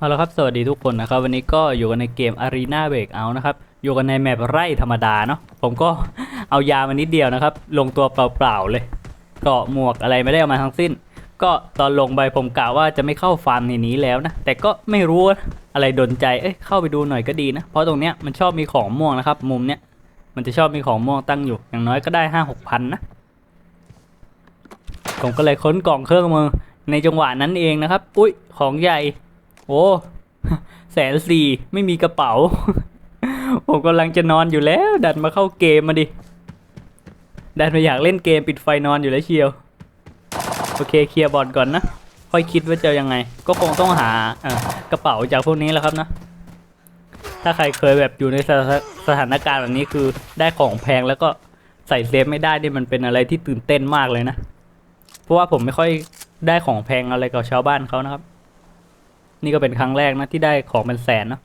เอาละครับสวัสดีทุกคนนะครับ วันนี้ก็อยู่กันในเกม Arena Breakout นะครับ อยู่กันในแมปไร่ธรรมดาเนาะผมก็เอายามานิดเดียวนะครับ ลงตัวเปล่าๆเลยเกาะหมวกอะไรไม่ได้เอามาทั้งสิ้น ก็ตอนลงไปผมกะว่าจะไม่เข้าฟาร์มในนี้แล้วนะ แต่ก็ไม่รู้อะไรดนใจเอ้ยเข้าไปดูหน่อยก็ดีนะ เพราะตรงเนี้ยมันชอบมีของม่วงนะครับ มุมเนี้ยมันจะชอบมีของม่วงตั้งอยู่ อย่างน้อยก็ได้ห้าหกพันนะผมก็เลยค้นกล่องเครื่องมือในจังหวะนั้นเองนะครับ อุ้ยของใหญ่ โอ้แสนสี่ไม่มีกระเป๋า ผมกำลังจะนอนอยู่แล้ว ดันมาเข้าเกมมาดิ ดันมาอยากเล่นเกมปิดไฟนอนอยู่แล้วเชียว โอเคเคลียร์บอลก่อนนะ ค่อยคิดว่าจะยังไง ก็คงต้องหาเอกระเป๋าจากพวกนี้แล้วครับนะ ถ้าใครเคยแบบอยู่ในสถาสถานการณ์แบบนี้คือได้ของแพงแล้วก็ใส่เซฟไม่ได้นี่มันเป็นอะไรที่ตื่นเต้นมากเลยนะ เพราะว่าผมไม่ค่อยได้ของแพงอะไรกับชาวบ้านเขานะครับ นี่ก็เป็นครั้งแรกนะที่ได้ของเป็นแสนเนอะ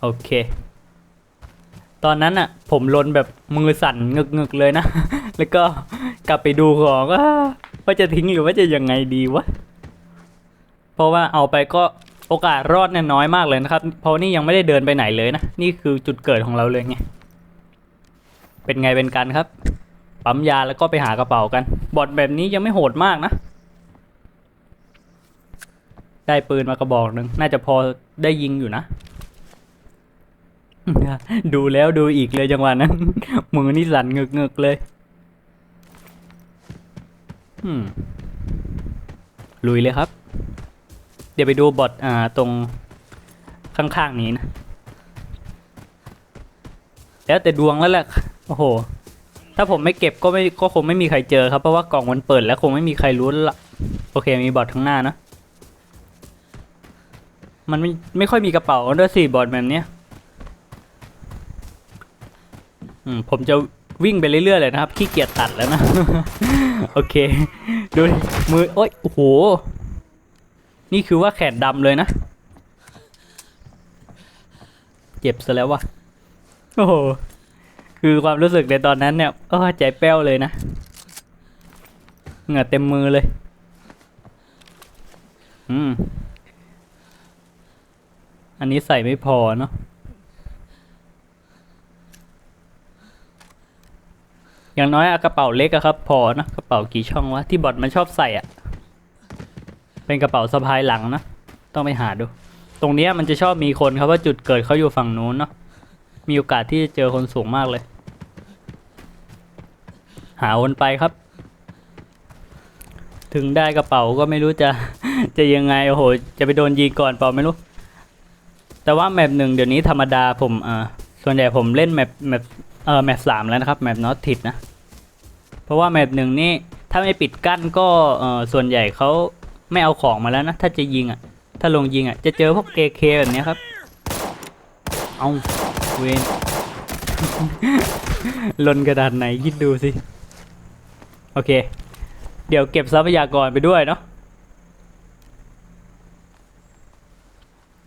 โอเค ตอนนั้นอะผมลนแบบมือสั่นงึกๆเลยนะ แล้วก็กลับไปดูของว่าว่าจะทิ้งหรือว่าจะยังไงดีวะ เพราะว่าเอาไปก็โอกาสรอดเนี่ยน้อยมากเลยนะครับ เพราะนี่ยังไม่ได้เดินไปไหนเลยนะ นี่คือจุดเกิดของเราเลยไง เป็นไงเป็นกันครับ ปั๊มยาแล้วก็ไปหากระเป๋ากัน บอดแบบนี้ยังไม่โหดมากนะ ได้ปืนมากระบอกหนึ่งน่าจะพอได้ยิงอยู่นะ ดูแล้วดูอีกเลยจังหวะนั้น มือนี่สั่นเงึกๆเลยลุยเลยครับ เดี๋ยวไปดูบอทอ่าตรงข้างๆนี้นะ แล้วแต่ดวงแล้วแหละ โอ้โห ถ้าผมไม่เก็บก็ไม่ก็คงไม่มีใครเจอครับเพราะว่ากล่องมันเปิดแล้วคงไม่มีใครรู้แล้วละโอเคมีบอทข้างหน้านะ มันไม่ไม่ค่อยมีกระเป๋าด้วยสิบอทแบบเนี้ยอืมผมจะวิ่งไปเรื่อยๆเลยนะครับขี้เกียจตัดแล้วนะ โอเค ดูมือโอ้ยโอ้โห นี่คือว่าแขนดำเลยนะ เจ็บซะแล้ววะโอ้โห คือความรู้สึกในตอนนั้นเนี่ยเออใจแป้วเลยนะเหงื่อเต็มมือเลย อืม อันนี้ใส่ไม่พอเนาะอย่างน้อยอกระเป๋าเล็กอะครับ พอนะกระเป๋ากี่ช่องวะที่บอดมันชอบใส่อะเป็นกระเป๋าสะพายหลังนะต้องไปหาดู ตรงเนี้ยมันจะชอบมีคนครับว่าจุดเกิดเขาอยู่ฝั่งนู้นเนาะมีโอกาสที่จะเจอคนสูงมากเลย หาวนไปครับ ถึงได้กระเป๋าก็ไม่รู้จะ จะยังไง โอ้โห จะไปโดนยิงก่อนเปล่าไม่รู้ แต่ว่าแมปหนึ่งเดี๋ยวนี้ธรรมดาผมอ่าส่วนใหญ่ผมเล่นแมปแมปเออแมปสามแล้วนะครับแมปนอตทิดนะ เพราะว่าแมปหนึ่งนี่ถ้าไม่ปิดกั้นก็เออส่วนใหญ่เขาไม่เอาของมาแล้วนะ ถ้าจะยิงอะ ถ้าลงยิงอะ จะเจอพวกเ AK แบบนี้ครับ เอาเวนลนกระดานไหนคิดดูสิ โอเค เดี๋ยวเก็บทรัพยากรไปด้วยเนาะ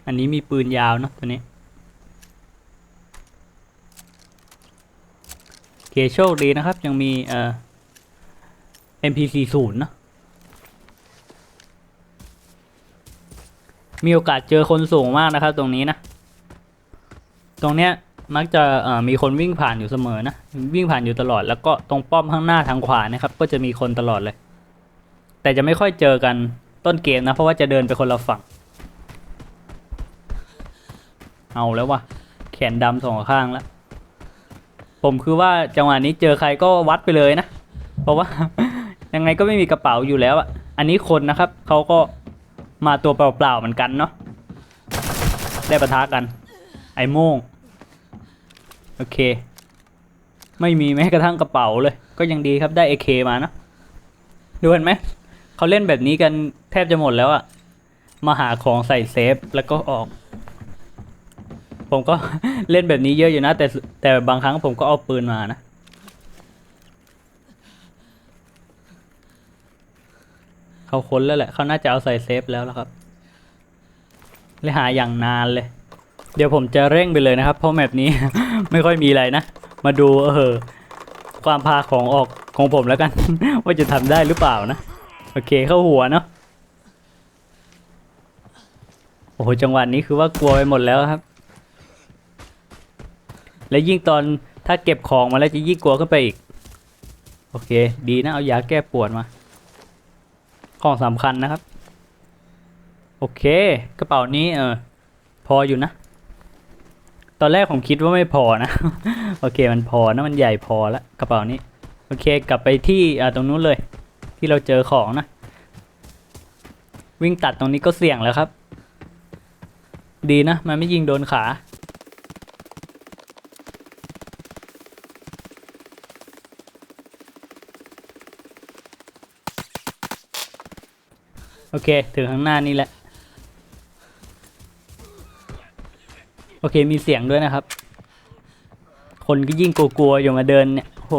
อันนี้มีปืนยาวเนาะตัวนี้โอเคโชคดีนะครับ ยังมีเอ่อ MP40 เนอะมีโอกาสเจอคนสูงมากนะครับ ตรงนี้นะ ตรงเนี้ย มักจะมีคนวิ่งผ่านอยู่เสมอนะ วิ่งผ่านอยู่ตลอด แล้วก็ตรงป้อมข้างหน้าทางขวานะครับ ก็จะมีคนตลอดเลย แต่จะไม่ค่อยเจอกันต้นเกมนะ เพราะว่าจะเดินไปคนละฝั่ง เอาแล้ววะแขนดำสองข้างแล้ว ผมคือว่าจังหวะนี้เจอใครก็วัดไปเลยนะ เพราะว่ายังไงก็ไม่มีกระเป๋าอยู่แล้วอะอันนี้คนนะครับเขาก็มาตัวเปล่าๆเหมือนกันเนาะ ได้ปะทะกัน ไอโม่ง โอเค ไม่มีแม้กระทั่งกระเป๋าเลย ก็ยังดีครับได้เอเคมานะดูเห็นไหมเขาเล่นแบบนี้กันแทบจะหมดแล้วอะมาหาของใส่เซฟแล้วก็ออก ผมก็ เล่นแบบนี้เยอะอยู่นะ แต่แต่บางครั้งผมก็เอาปืนมานะเขาค้นแล้วแหละเขาน่าจะเอาใส่เซฟแล้วและครับเลยหาอย่างนานเลย เดี๋ยวผมจะเร่งไปเลยนะครับ เพราะแมปนี้ ไม่ค่อยมีอะไรนะ มาดูเออความพาของออกของผมแล้วกัน ว่าจะทำได้หรือเปล่านะ โอเคเข้าหัวเนาะโอ้โหจังหวะนี้คือว่ากลัวไปหมดแล้วครับ และยิ่งตอนถ้าเก็บของมาแล้วจะยิ่งกลัวขึ้นไปอีก โอเค ดีนะเอายาแก้ปวดมา ของสำคัญนะครับ โอเค กระเป๋านี้เออพออยู่นะ ตอนแรกผมคิดว่าไม่พอนะ โอเคมันพอนะมันใหญ่พอแล้วกระเป๋านี้ โอเคกลับไปที่อ่าตรงนู้นเลย ที่เราเจอของนะ วิ่งตัดตรงนี้ก็เสี่ยงแล้วครับ ดีนะ มันไม่ยิงโดนขาโอเค ถึงข้างหน้านี่แหละ โอ เคมีเสียงด้วยนะครับ คนก็ยิ่งกลัวๆอยู่มาเดินเนี่ยโห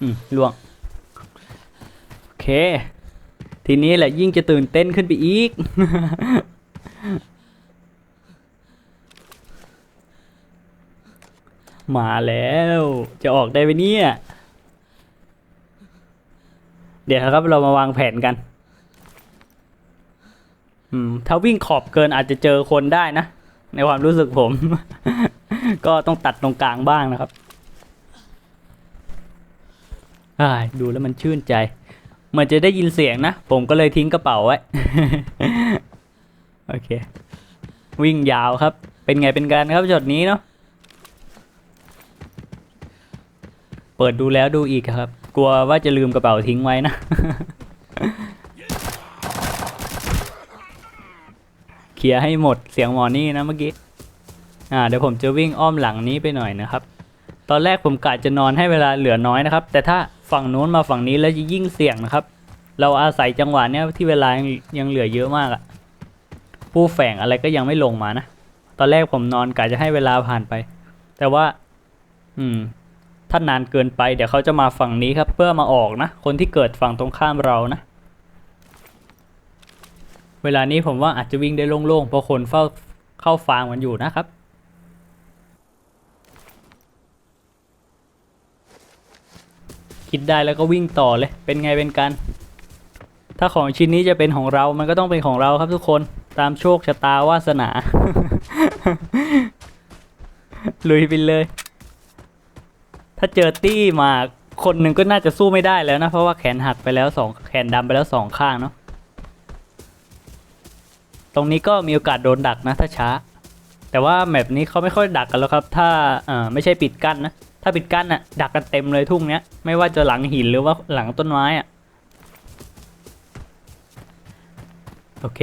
อืมล่วง โอเค ทีนี้แหละยิ่งจะตื่นเต้นขึ้นไปอีก มาแล้วจะออกได้ไหมเนี่ย เดี๋ยวครับเรามาวางแผนกัน ถ้าวิ่งขอบเกินอาจจะเจอคนได้นะ ในความรู้สึกผม ก็ต้องตัดตรงกลางบ้างนะครับดูแล้วมันชื่นใจมือนจะได้ยินเสียงนะ ผมก็เลยทิ้งกระเป๋าไว้ โอเค วิ่งยาวครับ เป็นไงเป็นการครับช็อตนี้เนาะ เปิดดูแล้วดูอีกครับ กลัวว่าจะลืมกระเป๋าทิ้งไว้นะ เคลียร์ให้หมดเสียงหมอนี่นะเมื่อกี้ อ่าเดี๋ยวผมจะวิ่งอ้อมหลังนี้ไปหน่อยนะครับ ตอนแรกผมกะจะนอนให้เวลาเหลือน้อยนะครับ แต่ถ้าฝั่งนู้นมาฝั่งนี้แล้วจะยิ่งเสี่ยงนะครับ เราอาศัยจังหวะเนี้ยที่เวลายังยังเหลือเยอะมากอะผู้แฝงอะไรก็ยังไม่ลงมานะ ตอนแรกผมนอนกะจะให้เวลาผ่านไป แต่ว่า อืม ถ้านานเกินไป เดี๋ยวเขาจะมาฝั่งนี้ครับ เพื่อมาออกนะ คนที่เกิดฝั่งตรงข้ามเรานะ เวลานี้ผมว่าอาจจะวิ่งได้โล่งๆเพราะคนเฝ้าเข้าฟาร์มกันอยู่นะครับ คิดได้แล้วก็วิ่งต่อเลย เป็นไงเป็นกัน ถ้าของชิ้นนี้จะเป็นของเรา มันก็ต้องเป็นของเราครับทุกคน ตามโชคชะตาวาสนา ลุยไปเลย ถ้าเจอตี้มาคนหนึ่งก็น่าจะสู้ไม่ได้แล้วนะ เพราะว่าแขนหักไปแล้วสองแขนดำไปแล้วสองข้างเนาะ รงนี้ก็มีโอกาสโดนดักนะถ้าช้า แต่ว่าแมปนี้เขาไม่ค่อยดักกันแล้วครับ ถ้าเอ่อไม่ใช่ปิดกั้นนะ ถ้าปิดกั้นน่ะดักกันเต็มเลยทุ่งเนี้ย ไม่ว่าจะหลังหินหรือว่าหลังต้นไม้อะโอเค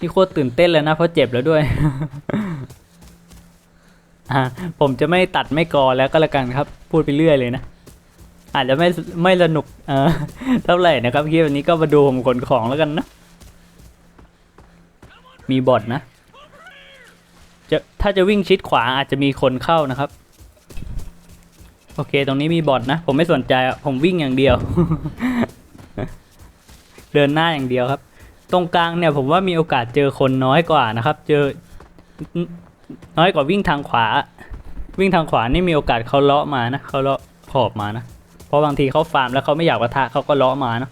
นี่โคตรตื่นเต้นเลยนะเพราะเจ็บแล้วด้วยอ่าผมจะไม่ตัดไม่กอแล้วก็แล้วกันครับ พูดไปเรื่อยเลยนะ อาจจะไม่ไม่สนุกเออเท่าไหร่นะครับคลิปวันนี้ก็มาดูผมขนของแล้วกันนะ มีบอทนะจะถ้าจะวิ่งชิดขวาอาจจะมีคนเข้านะครับ โอเค ตรงนี้มีบอทนะ ผมไม่สนใจผมวิ่งอย่างเดียว เดินหน้าอย่างเดียวครับ ตรงกลางเนี่ยผมว่ามีโอกาสเจอคนน้อยกว่านะครับ เจอ น้อยกว่าวิ่งทางขวา วิ่งทางขวานี่มีโอกาสเขาเลาะมานะเขาเลาะขอบมานะเพราะบางทีเขาฟาร์มแล้วเขาไม่อยากปะทะเขาก็เลาะมานะ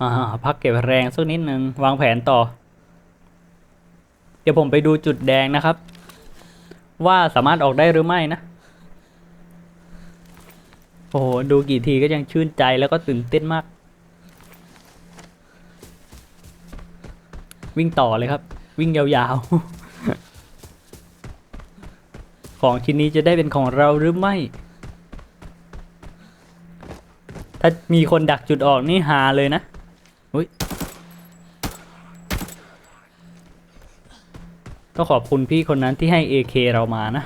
อ่าพักเก็บแรงสักนิดนึงวางแผนต่อ เดี๋ยวผมไปดูจุดแดงนะครับ ว่าสามารถออกได้หรือไม่นะ โอ้โห ดูกี่ทีก็ยังชื่นใจแล้วก็ตื่นเต้นมาก วิ่งต่อเลยครับ วิ่งยาวๆ ของชิ้นนี้จะได้เป็นของเราหรือไม่ ถ้ามีคนดักจุดออกนี่หาเลยนะอุ้ย ต้องขอบคุณพี่คนนั้นที่ให้ AK เรามานะ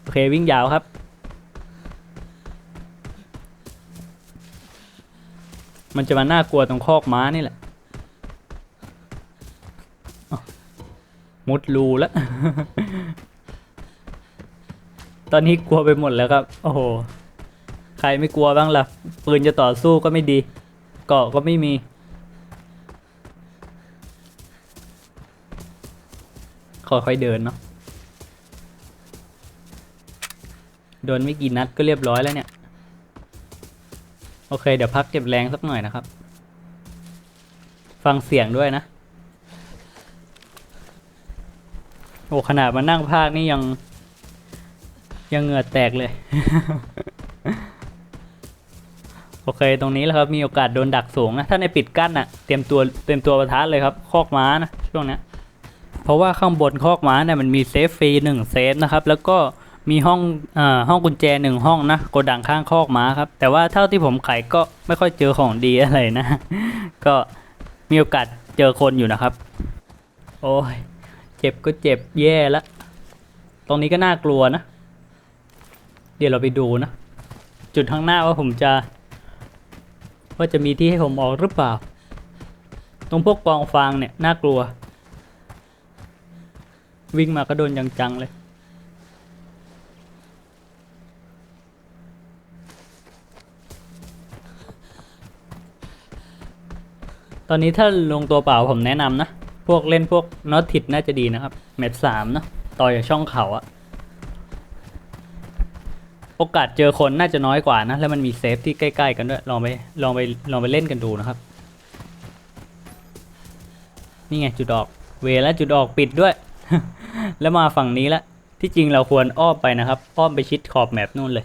โอเควิ่งยาวครับ มันจะมาน่ากลัวตรงคอกม้านี่แหละมุดรูแล้ว ตอนนี้กลัวไปหมดแล้วครับ โอ้โห ใครไม่กลัวบ้างล่ะ ปืนจะต่อสู้ก็ไม่ดี เกาะก็ไม่มี ค่อยๆเดินเนาะโดนไม่กี่นัดก็เรียบร้อยแล้วเนี่ย โอเค เดี๋ยวพักเก็บแรงสักหน่อยนะครับ ฟังเสียงด้วยนะ โอ้ขนาดมานั่งภาคนี่ยัง ยังเหงื่อแตกเลย โอเคตรงนี้แหละครับ มีโอกาสโดนดักสูงนะ ถ้าในปิดกั้นอะ เตรียมตัวเตรียมตัวประทะเลยครับ คอกม้านะ ช่วงนี้ เพราะว่าข้างบนคอกม้าเนี่ยมันมีเซฟฟรีหนึ่งเซฟนะครับ แล้วก็มีห้องอ่าห้องกุญแจหนึ่งห้องนะโกดังข้างคอกม้าครับ แต่ว่าเท่าที่ผมไขก็ไม่ค่อยเจอของดีอะไรนะ ก็มีโอกาสเจอคนอยู่นะครับ โอ้ยเจ็บก็เจ็บแย่ละ ตรงนี้ก็น่ากลัวนะ เดี๋ยวเราไปดูนะ จุดข้างหน้าว่าผมจะ ว่าจะมีที่ให้ผมออกหรือเปล่า ตรงพวกกองฟางเนี่ยน่ากลัว วิ่งมาก็โดนจังๆเลย ตอนนี้ถ้าลงตัวเปล่าผมแนะนำนะ พวกเล่นพวกน็อตทิดน่าจะดีนะครับเม็ดสามเนอะต่อจากช่องเขาอะโอกาสเจอคนน่าจะน้อยกว่านะ แล้วมันมีเซฟที่ใกล้ๆกันด้วย ลองไปลองไปลองไปเล่นกันดูนะครับ นี่ไงจุดออก เวแล้วจุดออกปิดด้วย แล้วมาฝั่งนี้ละที่จริงเราควรอ้อมไปนะครับ อ้อมไปชิดขอบแมปนู่นเลย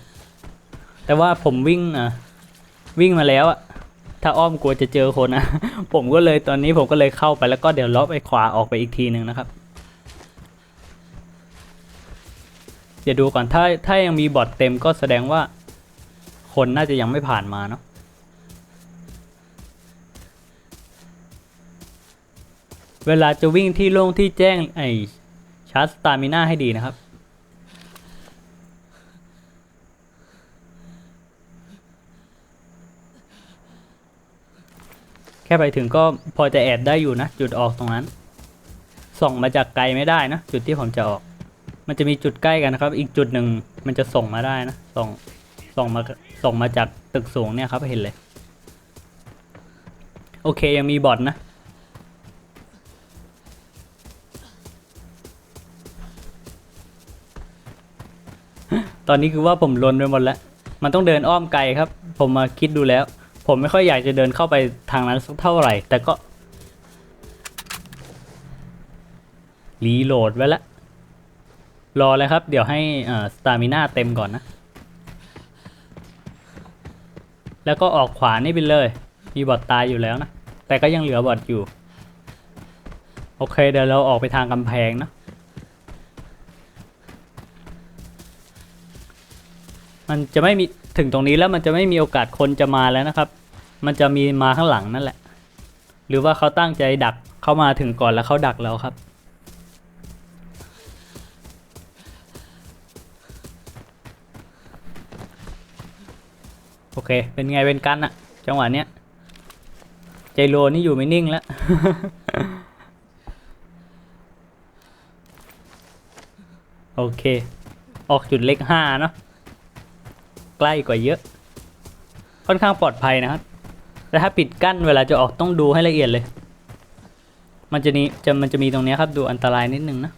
แต่ว่าผมวิ่งอะวิ่งมาแล้วอะถ้าอ้อมกลัวจะเจอคนนะ ผมก็เลยตอนนี้ผมก็เลยเข้าไปแล้วก็เดี๋ยวล็อไปขวาออกไปอีกทีหนึ่งนะครับ เดี๋ยวดูก่อนถ้าถ้ายังมีบอทเต็มก็แสดงว่า คนน่าจะยังไม่ผ่านมาเนาะเวลาจะวิ่งที่โล่งที่แจ้งไอ ชาร์จสตามิน่าให้ดีนะครับ แค่ไปถึงก็พอจะแอบได้อยู่นะ จุดออกตรงนั้น ส่องมาจากไกลไม่ได้นะ จุดที่ผมจะออก มันจะมีจุดใกล้กันนะครับ อีกจุดหนึ่งมันจะส่งมาได้นะ ส่งส่งมาส่งมาจากตึกสูงเนี่ยครับเห็นเลย โอเคยังมีบอทนะ ตอนนี้คือว่าผมลนไปหมดแล้ว มันต้องเดินอ้อมไกลครับ ผมมาคิดดูแล้ว ผมไม่ค่อยอยากจะเดินเข้าไปทางนั้นสักเท่าไหร่ แต่ก็ รีโหลดไว้แล้วรอเลยครับ เดี๋ยวให้สตามิน่าเต็มก่อนนะ แล้วก็ออกขวานี่ไปเลย มีบอทตายอยู่แล้วนะ แต่ก็ยังเหลือบอทอยู่ โอเคเดี๋ยวเราออกไปทางกำแพงนะ มันจะไม่มีถึงตรงนี้แล้วมันจะไม่มีโอกาสคนจะมาแล้วนะครับ มันจะมีมาข้างหลังนั่นแหละ หรือว่าเขาตั้งใจดักเข้ามาถึงก่อนแล้วเขาดักแล้วครับ โอเค เป็นไงเป็นกันอะจังหวะเนี้ยใจโลนี่อยู่ไม่นิ่งแล้วโอเค ออกจุดเล็กห้าเนาะ ใกล้กว่าเยอะ ค่อนข้างปลอดภัยนะครับแต่ถ้าปิดกั้นเวลาจะออกต้องดูให้ละเอียดเลย มันจะนี้จะมันจะมีตรงนี้ครับดูอันตรายนิดนึงนะ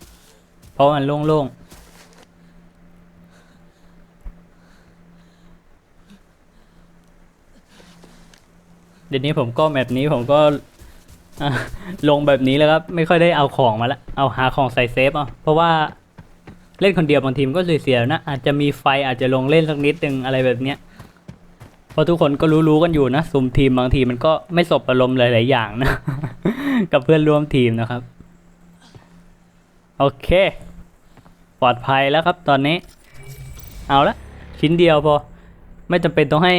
เพราะมันโล่งๆ เดี๋ยวนี้ผมก็แบบนี้ผมก็ลงแบบนี้แล้วครับ ไม่ค่อยได้เอาของมาละ เอาหาของใส่เซฟเอาเพราะว่า เล่นคนเดียวบางทีมก็เสียๆนะ อาจจะมีไฟอาจจะลงเล่นสักนิดนึงอะไรแบบเนี้ยเพราะทุกคนก็รู้ๆกันอยู่นะซุมทีมบางทีมันก็ไม่สบอารมณ์หลายๆอย่างนะ กับเพื่อนร่วมทีมนะครับ โอเค ปลอดภัยแล้วครับตอนนี้ เอาละชิ้นเดียวพอ ไม่จำเป็นต้องให้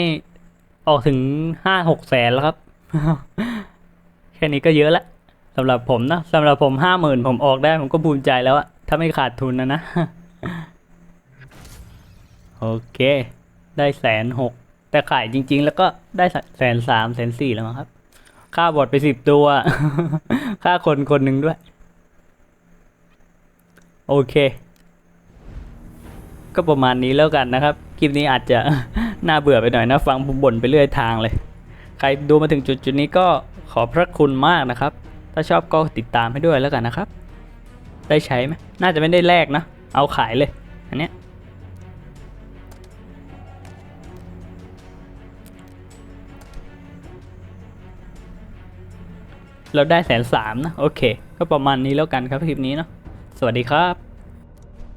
ออกถึงห้าหกแสนแล้วครับ แค่นี้ก็เยอะละสำหรับผมนะสำหรับผมห้าหมื่นผมออกได้ผมก็ภูมิใจแล้วอะ ถ้าไม่ขาดทุนนะนะ โอเค ได้แสนหก แต่ขายจริง ๆ แล้วก็ได้แสนสามแสนสี่แล้วมั้งครับ ค่าบอดไปสิบตัว ค่าคนคนหนึ่งด้วย โอเค ก็ประมาณนี้แล้วกันนะครับ คลิปนี้อาจจะ น่าเบื่อไปหน่อยนะ ฟังผมบ่นไปเรื่อยทางเลย ใครดูมาถึงจุดจุดนี้ก็ขอพระคุณมากนะครับ ถ้าชอบก็ติดตามให้ด้วยแล้วกันนะครับ ได้ใช้ไหมน่าจะไม่ได้แลกนะ เอาขายเลย อันเนี้ยเราได้แสนสามนะ โอเค ก็ประมาณนี้แล้วกันครับคลิปนี้เนาะสวัสดีครับ